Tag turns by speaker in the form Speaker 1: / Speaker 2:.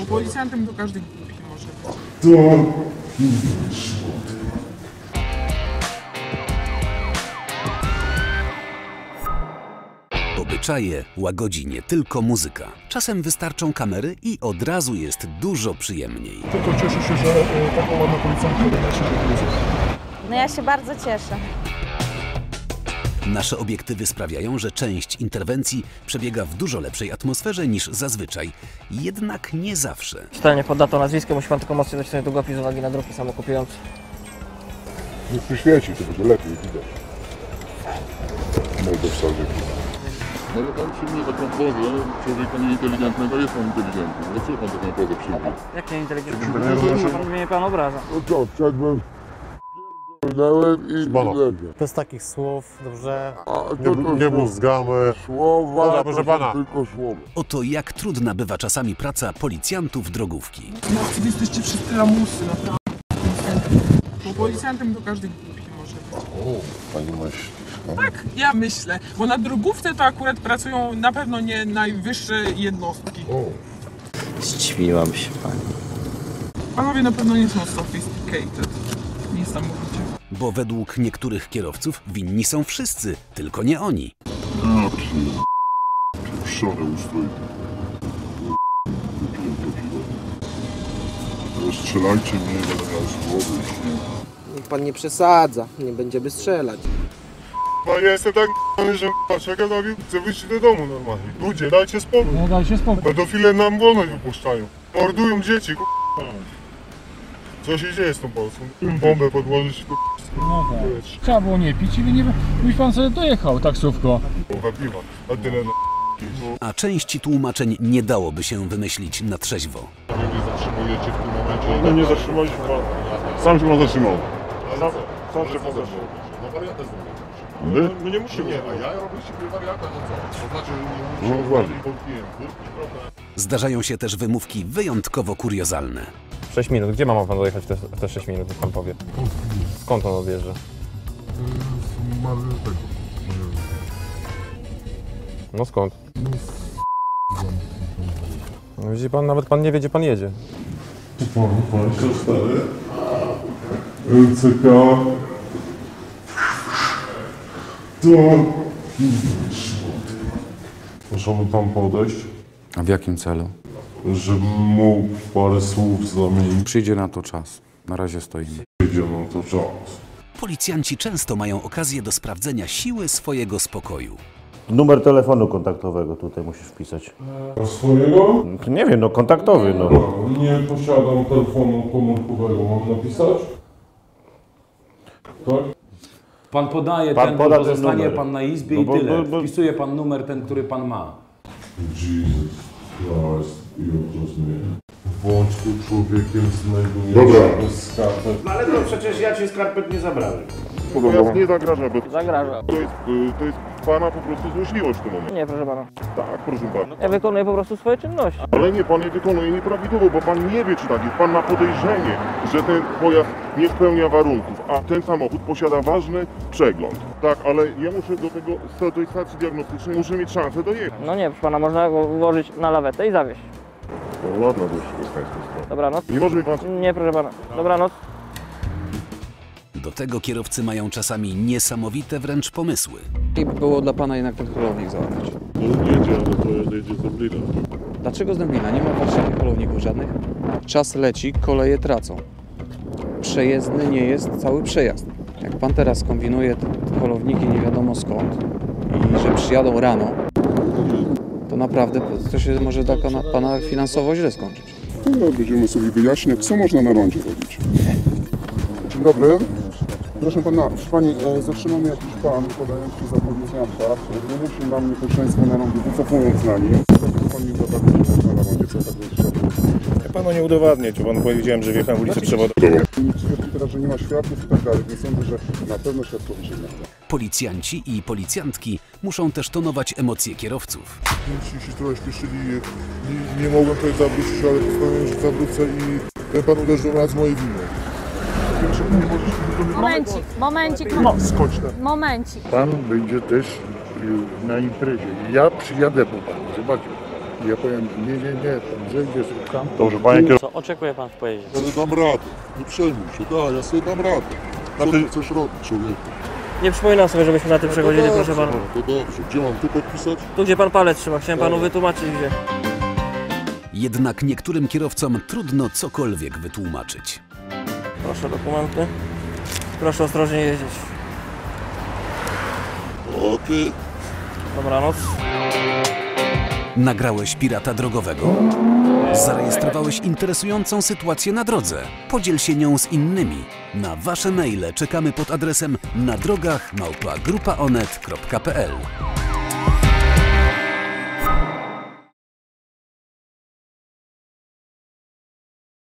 Speaker 1: Bo policjantem to każdy głupi może być.
Speaker 2: Obyczaje łagodzi nie tylko muzyka. Czasem wystarczą kamery i od razu jest dużo przyjemniej.
Speaker 3: Tylko cieszę się, że e, taką ładną policjantkę na się
Speaker 4: No ja się bardzo cieszę.
Speaker 2: Nasze obiektywy sprawiają, że część interwencji przebiega w dużo lepszej atmosferze niż zazwyczaj. Jednak nie zawsze.
Speaker 5: Czytanie pod datą, nazwiskiem, musi pan tylko mocno nacisnąć długopis z uwagi na druki samokupujące.
Speaker 3: Nie przyświeci, to będzie lepiej widać. No i do wsadzie.
Speaker 6: No ale pan przyjmuje taką pozę człowieka nieinteligentnego, jest pan inteligentny. Dlaczego pan taką pozę przyjmuje?
Speaker 5: Jak nie inteligentny? Pan mnie pan obraza.
Speaker 3: No to, wszedłem, pierdolnąłem i lepiej.
Speaker 7: Bez takich słów, dobrze.
Speaker 3: A to,
Speaker 8: Nie,
Speaker 3: to
Speaker 8: nie mózgamy.
Speaker 3: słowa,
Speaker 8: Dobra, proszę pana.
Speaker 3: tylko słowa.
Speaker 2: Oto jak trudna bywa czasami praca policjantów drogówki.
Speaker 1: No, wy jesteście wszyscy lamusy, naprawdę. Bo policjantem to każdy głupi może być.
Speaker 3: O, pani myślisz, no?
Speaker 1: Tak, ja myślę. Bo na drogówce to akurat pracują na pewno nie najwyższe jednostki.
Speaker 3: O,
Speaker 9: Zdziwiłam się pani.
Speaker 1: Panowie na pewno nie są sophisticated. Niesamowicie.
Speaker 2: Bo według niektórych kierowców winni są wszyscy, tylko nie oni.
Speaker 6: Ja. Wypiłem to piwo. Rozstrzelajcie mnie, będę miał z głowy.
Speaker 9: Niech pan nie przesadza, nie będziemy strzelać.
Speaker 3: No ja jestem tak że czeka na chcę wyjść do domu normalnie. Ludzie, dajcie spokój. No dajcie spokój. Pedofile nam wolność wypuszczają. Mordują dzieci, k***a. Co się dzieje z tą Polską? Bombę podłożyć.
Speaker 10: No tak. Trzeba było nie pić i by nie, byś pan sobie dojechał taksówką.
Speaker 3: Połowa piwa, a tyle na...
Speaker 2: A części tłumaczeń nie dałoby się wymyślić na trzeźwo.
Speaker 6: Wy mnie zatrzymujecie w tym momencie.
Speaker 3: No nie zatrzymaliśmy pan. Sam się pan zatrzymał.
Speaker 6: Sam,
Speaker 3: sam się pan zatrzymał.
Speaker 6: No wariata zrobię.
Speaker 3: My? My nie musimy.
Speaker 6: Nie, a ja robię ciebie wariata, no co? To znaczy,
Speaker 3: No
Speaker 6: nie muszę
Speaker 3: właśnie.
Speaker 6: podpiłem kurtki, prawda?
Speaker 2: Zdarzają się też wymówki wyjątkowo kuriozalne.
Speaker 11: 6 minut. Gdzie ma pan dojechać w te, w te 6 minut, niech pan powie? Skąd on odjeżdża? No skąd? No widzi pan, nawet pan nie wie, gdzie pan jedzie.
Speaker 3: Pan, pan się stary. LCK. To... Możemy tam podejść,
Speaker 12: A w jakim celu?
Speaker 3: żebym mógł parę słów zamienić.
Speaker 12: Przyjdzie na to czas. Na razie stoimy.
Speaker 3: Przyjdzie na to czas.
Speaker 2: Policjanci często mają okazję do sprawdzenia siły swojego spokoju.
Speaker 13: Numer telefonu kontaktowego tutaj musisz wpisać.
Speaker 3: A swojego?
Speaker 13: Nie wiem, no kontaktowy, no.
Speaker 3: Nie posiadam telefonu komórkowego. Mam napisać? Tak?
Speaker 10: Pan podaje
Speaker 13: Pan
Speaker 10: ten,
Speaker 13: poda
Speaker 10: bo
Speaker 13: ten
Speaker 10: zostanie
Speaker 13: numer.
Speaker 10: pan na izbie
Speaker 13: No
Speaker 10: i
Speaker 13: bo-
Speaker 10: tyle.
Speaker 13: bo- bo-
Speaker 10: Wpisuje pan numer ten, który pan ma.
Speaker 3: Jesus Christ, i rozumiem. Bądź tu człowiekiem znajduje
Speaker 6: Dobra.
Speaker 3: się skarpet.
Speaker 13: No ale to przecież ja ci skarpet nie zabrałem.
Speaker 6: Pojazd nie zagraża, bo
Speaker 5: Zagraża.
Speaker 6: to jest, y, to jest pana po prostu złośliwość w tym momencie.
Speaker 5: Nie, proszę pana.
Speaker 6: Tak, proszę pana.
Speaker 5: Ja wykonuję po prostu swoje czynności.
Speaker 6: Ale nie, pan je wykonuje nieprawidłowo, bo pan nie wie, czy tak jest. Pan ma podejrzenie, że ten pojazd nie spełnia warunków, a ten samochód posiada ważny przegląd. Tak, ale ja muszę do tego, do tej stacji diagnostycznej, muszę mieć szansę dojechać.
Speaker 5: No nie, proszę pana, można go ułożyć na lawetę i zawieźć.
Speaker 6: No ładna dość jest pańska strona.
Speaker 5: Dobranoc.
Speaker 6: Nie może mi pan...
Speaker 5: Nie, proszę pana. Dobranoc.
Speaker 2: Do tego kierowcy mają czasami niesamowite wręcz pomysły.
Speaker 9: I było dla pana jednak ten holownik załatwić.
Speaker 6: No jedzie, ale to jedzie z Dublina.
Speaker 9: Dlaczego z Dęblina? Nie ma w Warszawie holowników żadnych? Czas leci, koleje tracą. Przejezdny nie jest cały przejazd. Jak pan teraz kombinuje te holowniki nie wiadomo skąd i że przyjadą rano, to naprawdę to się może dla pana, finansowo źle skończyć.
Speaker 3: No, będziemy sobie wyjaśniać, co można na rondzie robić. Dzień dobry. Proszę pana, pani, e, zatrzymamy jakiś pan podający za policjanta. Nie musi nam niebezpieczeństwo na rondzie, wycofując na nim. Pan że na rondzie, co tak jest
Speaker 13: Ja panu nie udowadnię, czy panu powiedziałem, że wjechałem w ulicę przewodową.
Speaker 3: Twierdzi teraz, że nie ma świadków i tak dalej. Nie sądzę, że na pewno świadkowie się.
Speaker 2: Policjanci i policjantki muszą też tonować emocje kierowców.
Speaker 3: Jeśli się trochę śpieszyli, nie, nie mogłem tutaj zawrócić, ale postanowiłem, że zawrócę i ten pan uderzył raz z mojej winy.
Speaker 4: Momencik, momencik,
Speaker 3: No, skocz tam.
Speaker 4: momencik.
Speaker 3: Pan będzie też na imprezie. Ja przyjadę po panu, zobaczcie.
Speaker 14: Ja powiem, nie, nie, nie, tam zejdzie z tam.
Speaker 15: Dobrze, panie kierowco.
Speaker 5: Co oczekuje pan w pojeździe?
Speaker 14: Ale dam radę, nie przejmuj się, da, ja sobie dam radę. Co ty chcesz robić, człowieku?
Speaker 5: Nie przypominam sobie, żebyśmy na tym przechodzili,
Speaker 14: No
Speaker 5: proszę pana.
Speaker 14: no, To dobrze, gdzie mam tu podpisać?
Speaker 5: Tu gdzie pan palec trzyma, chciałem panu wytłumaczyć gdzie.
Speaker 2: Jednak niektórym kierowcom trudno cokolwiek wytłumaczyć.
Speaker 5: Proszę dokumenty. Proszę ostrożnie jeździć.
Speaker 14: Okej.
Speaker 5: Dobranoc.
Speaker 2: Nagrałeś pirata drogowego? Zarejestrowałeś interesującą sytuację na drodze? Podziel się nią z innymi. Na Wasze maile czekamy pod adresem na drogach małpa grupaonet.pl